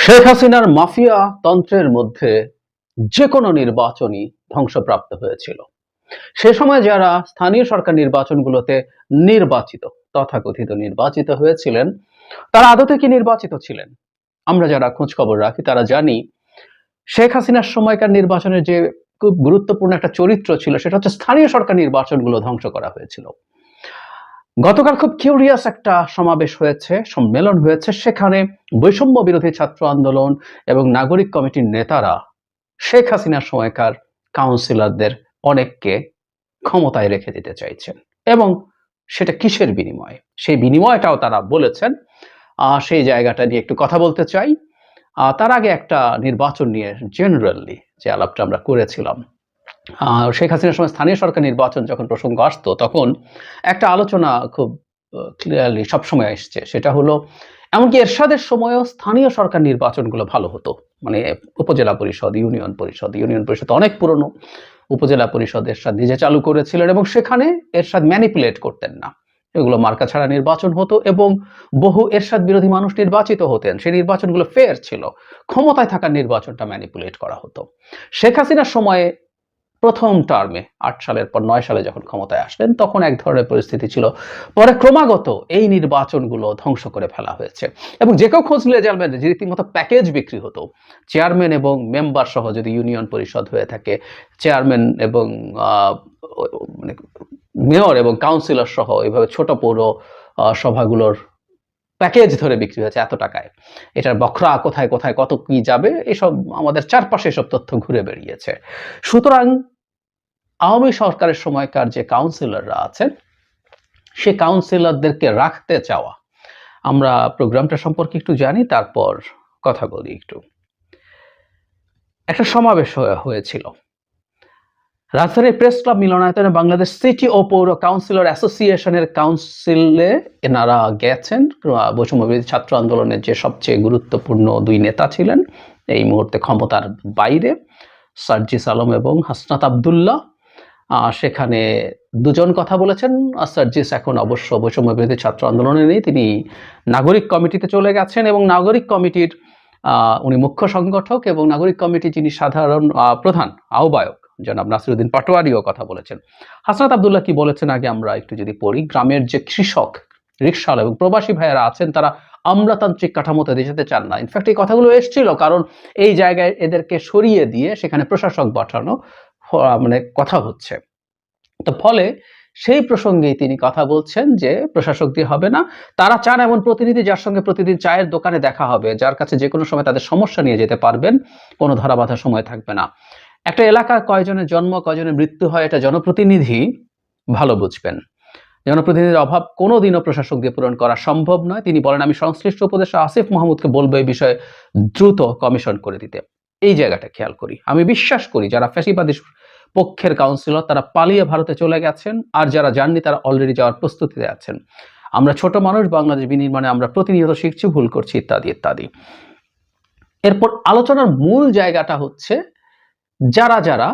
শেখ হাসিনার মাফিয়া তন্ত্রের মধ্যে যে কোনো নির্বাচনই ধ্বংসপ্রাপ্ত হয়েছিল। সে সময় যারা স্থানীয় সরকার নির্বাচনগুলোতে নির্বাচিত, তথাকথিত নির্বাচিত হয়েছিলেন, তারা আদতে কি নির্বাচিত ছিলেন? আমরা যারা খোঁজ খবর রাখি, তারা জানি শেখ হাসিনার সময়কার নির্বাচনের যে খুব গুরুত্বপূর্ণ একটা চরিত্র ছিল, সেটা হচ্ছে স্থানীয় সরকার নির্বাচনগুলো ধ্বংস করা হয়েছিল। গতকাল খুব কিউরিয়াস একটা সমাবেশ হয়েছে, সম্মেলন হয়েছে, সেখানে বৈষম্য বিরোধী ছাত্র আন্দোলন এবং নাগরিক কমিটির নেতারা শেখ হাসিনার সময়কার কাউন্সিলরদের অনেককে ক্ষমতায় রেখে দিতে চাইছেন এবং সেটা কিসের বিনিময়ে? সেই বিনিময়টাও তারা বলেছেন। সেই জায়গাটা নিয়ে একটু কথা বলতে চাই। তার আগে একটা নির্বাচন নিয়ে জেনারেলি যে আলাপটা আমরা করেছিলাম। শেখ হাসিনার সময় স্থানীয় সরকার নির্বাচন যখন প্রসঙ্গ আসতো, তখন একটা আলোচনা খুব ক্লিয়ারলি সবসময় এসছে। সেটা হলো, এমনকি এরশাদের সময়ও স্থানীয় সরকার নির্বাচনগুলো ভালো হতো। মানে উপজেলা পরিষদ, ইউনিয়ন পরিষদ ইউনিয়ন পরিষদ অনেক পুরনো। উপজেলা পরিষদ এরশাদ নিজে চালু করেছিলেন এবং সেখানে এরশাদ ম্যানিপুলেট করতেন না। এগুলো মার্কা ছাড়া নির্বাচন হতো এবং বহু এরশাদ বিরোধী মানুষ নির্বাচিত হতেন। সেই নির্বাচনগুলো ফেয়ার ছিল। ক্ষমতায় থাকার নির্বাচনটা ম্যানিপুলেট করা হতো। শেখ হাসিনার সময়ে প্রথম টার্মে আট সালের পর নয় সালে যখন ক্ষমতায় আসলেন, তখন এক ধরনের পরিস্থিতি ছিল। পরে ক্রমাগত এই নির্বাচনগুলো ধ্বংস করে ফেলা হয়েছে। এবং যে কেউ খোঁজ নিয়ে জানবেন যে রীতিমতো প্যাকেজ বিক্রি হতো। চেয়ারম্যান এবং মেম্বার সহ যদি ইউনিয়ন পরিষদ হয়ে থাকে চেয়ারম্যান এবং মানে মেয়র এবং কাউন্সিলর সহ, এইভাবে ছোট পৌর সভাগুলোর প্যাকেজ ধরে বিক্রি হয়েছে এত টাকায়। এটার বখরা কোথায় কোথায়, কত কি যাবে, এসব আমাদের চারপাশে এসব তথ্য ঘুরে বেরিয়েছে সুতরাং আওয়ামী সরকারের সময়কার যে কাউন্সিলররা আছেন, সে কাউন্সিলরদেরকে রাখতে চাওয়া। আমরা প্রোগ্রামটা সম্পর্কে একটু জানি, তারপর কথা বলি একটু। একটা সমাবেশ হয়ে- হয়েছিল। রাজধানীর প্রেস ক্লাব মিলনায়তনে বাংলাদেশ সিটি ও পৌর কাউন্সিলর অ্যাসোসিয়েশনের কাউন্সিলে এনারা গেছেন। বৈষম্যবিরোধী ছাত্র আন্দোলনের যে সবচেয়ে গুরুত্বপূর্ণ দুই নেতা ছিলেন, এই মুহূর্তে ক্ষমতার বাইরে সার্জিস আলম এবং হাসনাত আবদুল্লাহ। সেখানে দুজন কথা বলেছেন। সার্জিস এখন অবশ্য বৈষম্য বিরোধী ছাত্র আন্দোলনে নেই, তিনি নাগরিক কমিটিতে চলে গেছেন এবং নাগরিক কমিটির উনি মুখ্য সংগঠক এবং নাগরিক কমিটি যিনি সাধারণ প্রধান, আহ্বায়ক। জনাব নাসিরুদ্দিন পাটোয়ারিও কথা বলেছেন। হাসনাত আবদুল্লাহ কি বলেছেন? আগে আমরা একটু যদি পড়ি, গ্রামের যে কৃষক রিক্সাওয়ালা এবং প্রবাসী ভাইয়েরা আছেন, তারা আমলাতান্ত্রিক কাঠামোতে যেতে চান না। ইনফ্যাক্ট এই কথাগুলো এসেছিল কারণ এই জায়গায় এদেরকে সরিয়ে দিয়ে সেখানে প্রশাসক পাঠানো মানে কথা হচ্ছে। তো ফলে সেই প্রসঙ্গেই তিনি কথা বলছেন যে প্রশাসক দিয়ে হবে না। তারা চান এমন প্রতিনিধি যার সঙ্গে প্রতিদিন চায়ের দোকানে দেখা হবে, যার কাছে যে কোনো সময় তাদের সমস্যা নিয়ে যেতে পারবেন, কোনো ধরাবাধা সময় থাকবে না। একটা এলাকা কয়জনের জন্ম, কয়জনের মৃত্যু হয়, এটা জনপ্রতিনিধি ভালো বুঝবেন। জনপ্রতিনিধির অভাব কোনোদিনও প্রশাসক দিয়ে পূরণ করা সম্ভব নয়। তিনি বলেন, আমি সংশ্লিষ্ট উপদেষ্টা আসিফ মাহমুদকে বলব এই বিষয়ে দ্রুত কমিশন করে দিতে। এই জায়গাটা খেয়াল করি। আমি বিশ্বাস করি যারা ফ্যাসিবাদী পক্ষের কাউন্সিলর, তারা পালিয়ে ভারতে চলে গেছেন আর যারা যাননি, তারা অলরেডি যাওয়ার প্রস্তুতিতে আছেন। আমরা ছোট মানুষ, বাংলাদেশ বিনির্মাণে আমরা প্রতিনিয়ত শিখছি, ভুল করছি ইত্যাদি ইত্যাদি। এরপর আলোচনার মূল জায়গাটা হচ্ছে যারা যারা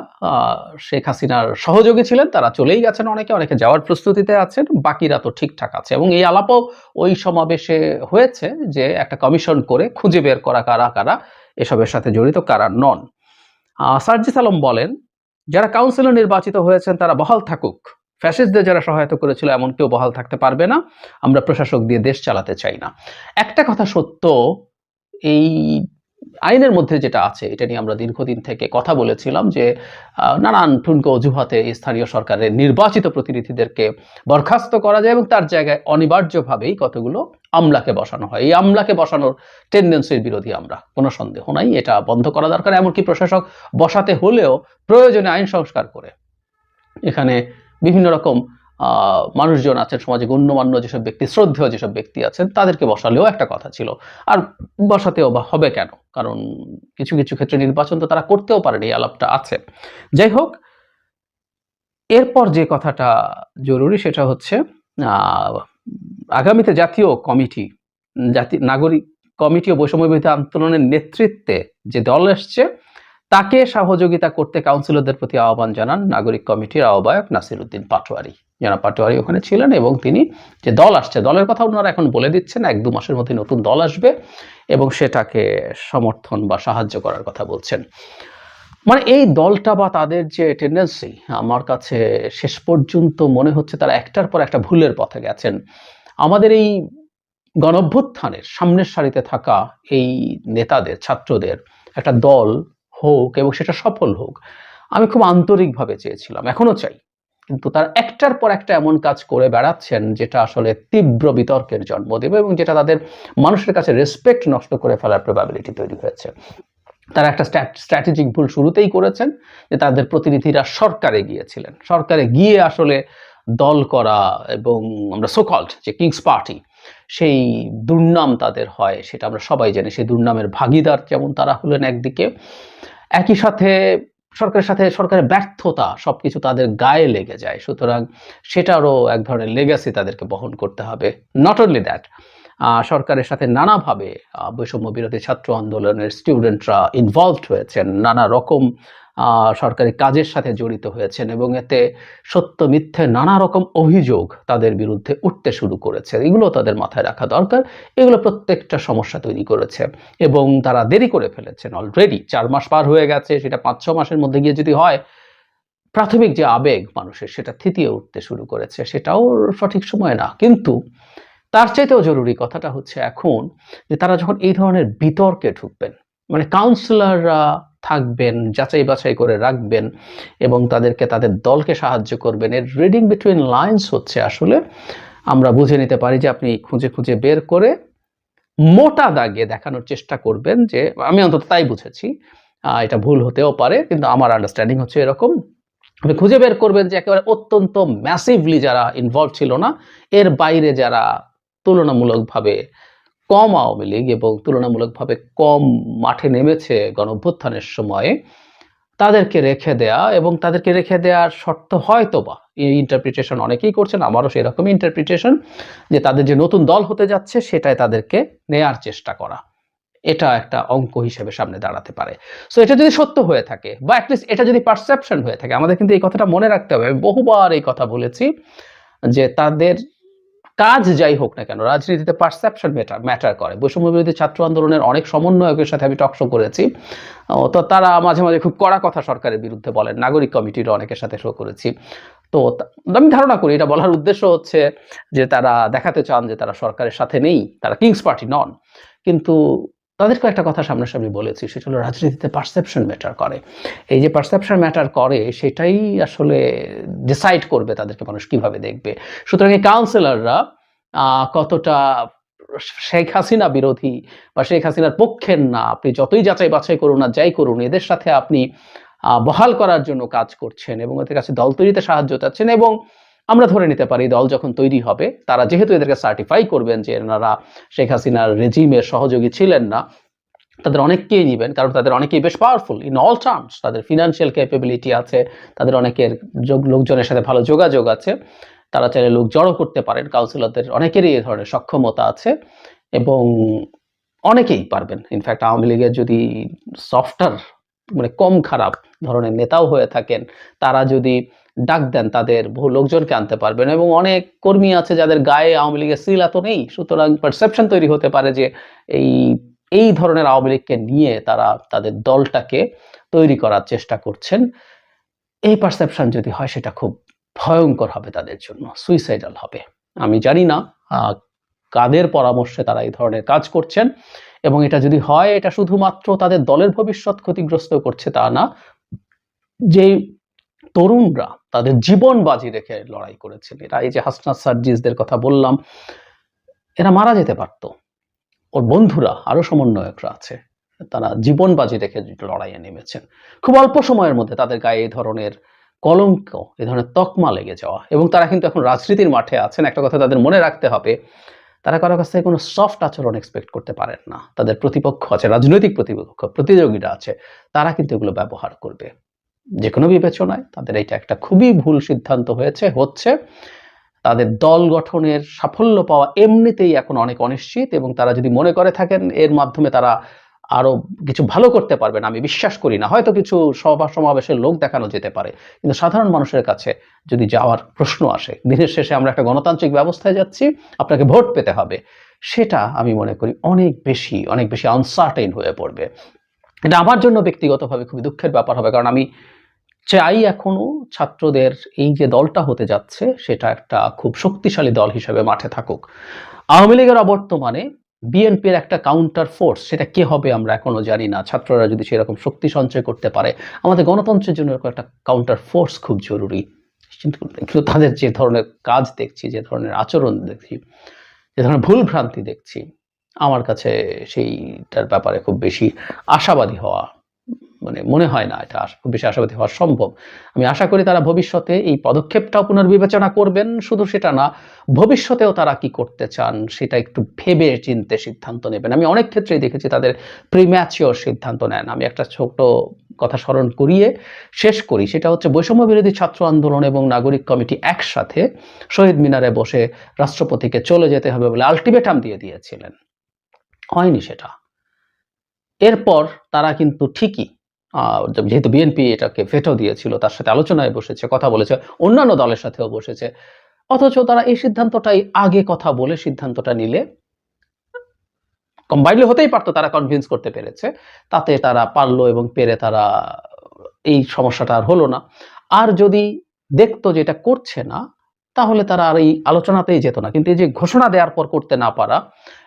শেখ হাসিনার সহযোগী ছিলেন, তারা চলেই গেছেন অনেকে অনেকে যাওয়ার প্রস্তুতিতে আছেন, বাকিরা তো ঠিকঠাক আছে। এবং এই আলাপও ওই সমাবেশে হয়েছে যে একটা কমিশন করে খুঁজে বের করা কারা কারা, এসবের সাথে জড়িত কারা নন। সার্জিস আলম বলেন, যারা কাউন্সিলর নির্বাচিত হয়েছেন, তারা বহাল থাকুক। ফ্যাসিস্টদের যারা সহায়তা করেছিল, এমন কেউ বহাল থাকতে পারবে না। আমরা প্রশাসক দিয়ে দেশ চালাতে চাই না। একটা কথা সত্য, এই আইনের মধ্যে যেটা আছে, এটা নিয়ে আমরা দীর্ঘদিন থেকে কথা বলেছিলাম যে নানান ঠুনকো অজুহাতে স্থানীয় সরকারের নির্বাচিত প্রতিনিধিদেরকে বরখাস্ত করা যায় এবং তার জায়গায় অনিবার্যভাবেই কতগুলো আমলাকে বসানো হয়। এই আমলাকে বসানোর টেন্ডেন্সির বিরোধী আমরা, কোনো সন্দেহ নাই, এটা বন্ধ করা দরকার। এমনকি প্রশাসক বসাতে হলেও প্রয়োজনে আইন সংস্কার করে। এখানে বিভিন্ন রকম মানুষজন আছেন, সমাজে গণ্যমান্য যেসব ব্যক্তি, শ্রদ্ধেয় যেসব ব্যক্তি আছেন, তাদেরকে বসালেও একটা কথা ছিল। আর বসাতেও বা হবে কেন? কারণ কিছু কিছু ক্ষেত্রে নির্বাচন তো তারা করতেও পারেন, এই আলাপটা আছে। যাই হোক, এরপর যে কথাটা জরুরি সেটা হচ্ছে আগামীতে জাতীয় কমিটি, জাতি, নাগরিক কমিটি ও বৈষম্য আন্দোলনের নেতৃত্বে যে দল এসছে তাকে সহযোগিতা করতে কাউন্সিলরদের প্রতি আহ্বান জানান নাগরিক কমিটির আহ্বায়ক নাসির উদ্দিন পাটোয়ারি। জনাব পাটোয়ারি ওখানে ছিলেন এবং তিনি যে দল আসছে, দলের কথা ওনারা এখন বলে দিচ্ছেন, এক দু মাসের মধ্যে নতুন দল আসবে এবং সেটাকে সমর্থন বা সাহায্য করার কথা বলছেন। মানে এই দলটা বা তাদের যে টেন্ডেন্সি আমার কাছে শেষ পর্যন্ত মনে হচ্ছে তারা একটার পর একটা ভুলের পথে গেছেন। আমাদের এই গণভ্যুত্থানের সামনের সারিতে থাকা এই নেতাদের, ছাত্রদের একটা দল হোক এবং সেটা সফল হোক, আমি খুব আন্তরিকভাবে চেয়েছিলাম এখনও চাই। কিন্তু তার একটার পর একটা এমন কাজ করে বেড়াচ্ছেন যেটা আসলে তীব্র বিতর্কের জন্ম দেবে এবং যেটা তাদের মানুষের কাছে রেসপেক্ট নষ্ট করে ফেলার প্রবাবিলিটি তৈরি হয়েছে। তারা একটা স্ট্র্যাটেজিক ভুল শুরুতেই করেছেন যে তাদের প্রতিনিধিরা সরকারে গিয়েছিলেন। সরকারে গিয়ে আসলে দল করা এবং আমরা সোকল্ড যে কিংস পার্টি সেই দুর্নাম তাদের হয়, সেটা আমরা সবাই জানি। সেই দুর্নামের ভাগিদার যেমন তারা হলেন একদিকে, একই সাথে সরকারের সাথে সরকারের ব্যর্থতা সবকিছু তাদের গায়ে লেগে যায়। সুতরাং সেটারও এক ধরনের লেগাসি তাদেরকে বহন করতে হবে। নট অনলি দ্যাট সরকারের সাথে নানাভাবে বৈষম্য বিরোধী ছাত্র আন্দোলনের স্টুডেন্টরা ইনভলভড হয়েছেন। নানা রকম সরকারি কাজের সাথে জড়িত হয়েছেন এবং এতে সত্য, মিথ্যে নানা রকম অভিযোগ তাদের বিরুদ্ধে উঠতে শুরু করেছে। এগুলো তাদের মাথায় রাখা দরকার। এগুলো প্রত্যেকটা সমস্যা তৈরি করেছে এবং তারা দেরি করে ফেলেছেন অলরেডি চার মাস পার হয়ে গেছে, সেটা পাঁচ, ছ মাসের মধ্যে গিয়ে যদি হয়, প্রাথমিক যে আবেগ মানুষের, সেটা থিতিয়ে উঠতে শুরু করেছে। সেটাও সঠিক সময় না। কিন্তু তার চাইতেও জরুরি কথাটা হচ্ছে এখন যে তারা যখন এই ধরনের বিতর্কে ঢুকবেন মানে কাউন্সিলররা থাকবেন, যাচাই বাছাই করে রাখবেন এবং তাদেরকে, তাদের দলকে সাহায্য করবেন। এর রিডিং বিটুইন লাইন্স হচ্ছে আসলে আমরা বুঝে নিতে পারি যে আপনি খুঁজে খুঁজে বের করে মোটা দাগে দেখানোর চেষ্টা করবেন যে, আমি অন্তত তাই বুঝেছি। এটা ভুল হতেও পারে, কিন্তু আমার আন্ডারস্ট্যান্ডিং হচ্ছে এরকম। আপনি খুঁজে বের করবেন যে একেবারে অত্যন্ত ম্যাসিভলি যারা ইনভলভ ছিল না, এর বাইরে যারা তুলনামূলকভাবে কম আওয়ামী লীগ এবং তুলনামূলকভাবে কম মাঠে নেমেছে গণঅভ্যুত্থানের সময়ে, তাদেরকে রেখে দেয়া এবং তাদেরকে রেখে দেওয়ার শর্ত হয়তো বা এই ইন্টারপ্রিটেশন অনেকেই করছেন, আমারও সেরকমই ইন্টারপ্রিটেশন যে তাদের যে নতুন দল হতে যাচ্ছে সেটাই তাদেরকে নেয়ার চেষ্টা করা। এটা একটা অঙ্ক হিসেবে সামনে দাঁড়াতে পারে। সো এটা যদি সত্য হয়ে থাকে, বা অ্যাটলিস্ট এটা যদি পারসেপশন হয়ে থাকে, আমাদের কিন্তু এই কথাটা মনে রাখতে হবে। আমি বহুবার এই কথা বলেছি যে তাদের কাজ যাই হোক না কেন, রাজনীতিতে পারসেপশন ম্যাটার ম্যাটার করে। বৈষম্য বিরোধী ছাত্র আন্দোলনের অনেক সমন্বয়কের সাথে আমি টকশো করেছি। তো তারা মাঝে মাঝে খুব কড়া কথা সরকারের বিরুদ্ধে বলেন, নাগরিক কমিটির অনেকের সাথে শো করেছি। তো আমি ধারণা করি এটা বলার উদ্দেশ্য হচ্ছে যে তারা দেখাতে চান যে তারা সরকারের সাথে নেই, তারা কিংস পার্টি নন। কিন্তু তাদেরকে একটা কথা সামনাসামনি বলেছি, সেটা হলো রাজনীতিতে পারসেপশন ম্যাটার করে। এই যে পারসেপশন ম্যাটার করে, সেটাই আসলে ডিসাইড করবে তাদেরকে মানুষ কীভাবে দেখবে। সুতরাং এই কাউন্সিলররা কতটা শেখ হাসিনা বিরোধী বা শেখ হাসিনার পক্ষের না, আপনি যতই যাচাই বাছাই করুন আর যাই করুন, এদের সাথে আপনি বহাল করার জন্য কাজ করছেন এবং এদের কাছে দল তৈরিতে সাহায্য চাচ্ছেন এবং আমরা ধরে নিতে পারি দল যখন তৈরি হবে, তারা যেহেতু এদেরকে সার্টিফাই করবেন যে এনারা শেখ হাসিনার রেজিমের সহযোগী ছিলেন না, তাদের অনেককেই নিবেন, কারণ তাদের অনেকেই বেশ পাওয়ারফুল ইন অল টার্মস তাদের ফিনান্সিয়াল ক্যাপেবিলিটি আছে, তাদের অনেকের লোকজনের সাথে ভালো যোগাযোগ আছে, তারা চাইলে লোক জড়ো করতে পারেন কাউন্সিলরদের অনেকেরই এ ধরনের সক্ষমতা আছে, এবং অনেকেই পারবেন। ইনফ্যাক্ট আওয়ামী লীগের যদি সফটার মানে কম খারাপ ধরনের নেতাও হয়ে থাকেন, তারা যদি ডাক দেন তাদের, বহু লোকজনকে আনতে পারবেন এবং অনেক কর্মী আছে যাদের গায়ে আওয়ামী লীগের সিল এত নেই। সুতরাং পারসেপশন তৈরি হতে পারে যে এই এই ধরনের আওয়ামী লীগকে নিয়ে তারা তাদের দলটাকে তৈরি করার চেষ্টা করছেন। এই পারসেপশন যদি হয় সেটা খুব ভয়ঙ্কর হবে তাদের জন্য সুইসাইডাল হবে। আমি জানি না কাদের পরামর্শে তারা এই ধরনের কাজ করছেন এবং এটা যদি হয়, এটা শুধুমাত্র তাদের দলের ভবিষ্যৎ ক্ষতিগ্রস্ত করছে তা না যে তরুণরা তাদের জীবন বাজি রেখে লড়াই করেছেন এরা এই যে হাসনাত সার্জিসদের কথা বললাম, এরা মারা যেতে পারত। ওর বন্ধুরা, আরও সমন্বয়করা আছে, তারা জীবন বাজি রেখে লড়াইয়ে নেমেছেন। খুব অল্প সময়ের মধ্যে তাদের গায়ে এই ধরনের কলঙ্ক এ ধরনের তকমা লেগে যাওয়া এবং তারা কিন্তু এখন রাজনীতির মাঠে আছেন। একটা কথা তাদের মনে রাখতে হবে, তারা কারও কাছ থেকে কোনো সফট আচরণ এক্সপেক্ট করতে পারেন না। তাদের প্রতিপক্ষ আছে, রাজনৈতিক প্রতিপক্ষ, প্রতিযোগীরা আছে, তারা কিন্তু এগুলো ব্যবহার করবে। যে কোনো বিবেচনায় তাদের এটা একটা খুবই ভুল সিদ্ধান্ত হয়েছে, হচ্ছে তাদের দল গঠনের সাফল্য পাওয়া এমনিতেই এখন অনেক অনিশ্চিত এবং তারা যদি মনে করে থাকেন এর মাধ্যমে তারা আরও কিছু ভালো করতে পারবেন, আমি বিশ্বাস করি না, হয়তো কিছু সভা সমাবেশের লোক দেখানো যেতে পারে। কিন্তু সাধারণ মানুষের কাছে যদি যাওয়ার প্রশ্ন আসে, দিনের শেষে আমরা একটা গণতান্ত্রিক ব্যবস্থায় যাচ্ছি, আপনাকে ভোট পেতে হবে, সেটা আমি মনে করি অনেক বেশি অনেক বেশি আনসার্টেন হয়ে পড়বে। এটা আমার জন্য ব্যক্তিগতভাবে খুবই দুঃখের ব্যাপার হবে, কারণ আমি চাই এখনও ছাত্রদের এই যে দলটা হতে যাচ্ছে, সেটা একটা খুব শক্তিশালী দল হিসেবে মাঠে থাকুক। আওয়ামী লীগের অবর্তমানে বিএনপির একটা কাউন্টার ফোর্স সেটা কে হবে আমরা এখনও জানি না। ছাত্ররা যদি সেরকম শক্তি সঞ্চয় করতে পারে, আমাদের গণতন্ত্রের জন্য এরকম একটা কাউন্টার ফোর্স খুব জরুরি। কিন্তু তাদের যে ধরনের কাজ দেখছি, যে ধরনের আচরণ দেখছি, যে ধরনের ভুল ভ্রান্তি দেখছি আমার কাছে সেইটার ব্যাপারে খুব বেশি আশাবাদী হওয়া মানে মনে হয় না এটা খুব বেশি আশাবাদী হওয়া সম্ভব। আমি আশা করি তারা ভবিষ্যতে এই পদক্ষেপটাও পুনর্বিবেচনা করবেন। শুধু সেটা না, ভবিষ্যতেও তারা কি করতে চান সেটা একটু ভেবে চিনতে সিদ্ধান্ত নেবেন। আমি অনেক ক্ষেত্রেই দেখেছি তাদের প্রিম্যাচিওর সিদ্ধান্ত নেন। আমি একটা ছোট কথা স্মরণ করিয়ে শেষ করি। সেটা হচ্ছে বৈষম্য বিরোধী ছাত্র আন্দোলন এবং নাগরিক কমিটি একসাথে শহীদ মিনারে বসে রাষ্ট্রপতিকে চলে যেতে হবে বলে আলটিমেটাম দিয়ে দিয়েছিলেন। হয়নি সেটা। এরপর তারা কিন্তু ঠিকই যেহেতু বিএনপি এটাকে ভেটো দিয়েছিল, তার সাথে আলোচনায় বসেছে, কথা বলেছে, অন্যান্য দলের সাথেও বসেছে। অথচ তারা এই সিদ্ধান্তটাই আগে কথা বলে সিদ্ধান্তটা নিলে কম্বাইন্ড হতেই পারতো, তারা কনভিন্স করতে পেরেছে। তাতে তারা পারল এবং পেরে তারা এই সমস্যাটা আর হলো না। আর যদি দেখতো যে এটা করছে না তাহলে তারা আর এই আলোচনাতেই যেত না। কিন্তু এই যে ঘোষণা দেওয়ার পর করতে না পারা,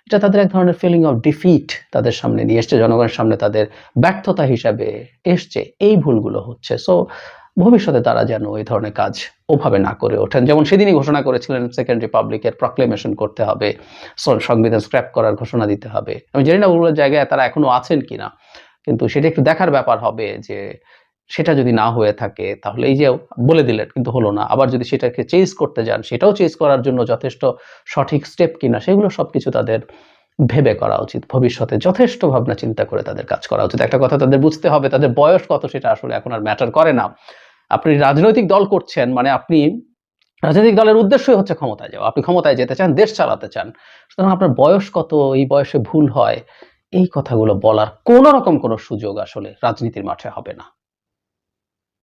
এটা তাদের এক ধরনের ফিলিং অফ ডিফিট তাদের সামনে নিয়ে এসছে। জনগণের সামনে তাদের ব্যর্থতা হিসাবে এসছে। এই ভুলগুলো হচ্ছে। সো ভবিষ্যতে তারা যেন এই ধরনের কাজ ওভাবে না করে ওঠেন। যেমন সেদিনই ঘোষণা করেছিলেন সেকেন্ড রিপাবলিকের প্রক্লেমেশন করতে হবে সংবিধান স্ক্র্যাপ করার ঘোষণা দিতে হবে। আমি জানি না ওগুলো জায়গায় তারা এখনও আছেন কিনা, কিন্তু সেটা একটু দেখার ব্যাপার হবে যে সেটা যদি না হয়ে থাকে, তাহলে এই যে বলে দিলেন, কিন্তু হলো না। আবার যদি সেটাকে চেঞ্জ করতে যান, সেটাও চেঞ্জ করার জন্য যথেষ্ট সঠিক স্টেপ কিনা, সেগুলো সবকিছু তাদের ভেবে করা উচিত। ভবিষ্যতে যথেষ্ট ভাবনা চিন্তা করে তাদের কাজ করা উচিত। একটা কথা তাদের বুঝতে হবে, তাদের বয়স কত সেটা আসলে এখন আর ম্যাটার করে না। আপনি রাজনৈতিক দল করছেন মানে আপনি রাজনৈতিক দলের উদ্দেশ্যই হচ্ছে ক্ষমতায় যাওয়া। আপনি ক্ষমতায় যেতে চান, দেশ চালাতে চান। সুতরাং আপনার বয়স কত, এই বয়সে ভুল হয়, এই কথাগুলো বলার কোনো রকম কোনো সুযোগ আসলে রাজনীতির মাঠে হবে না।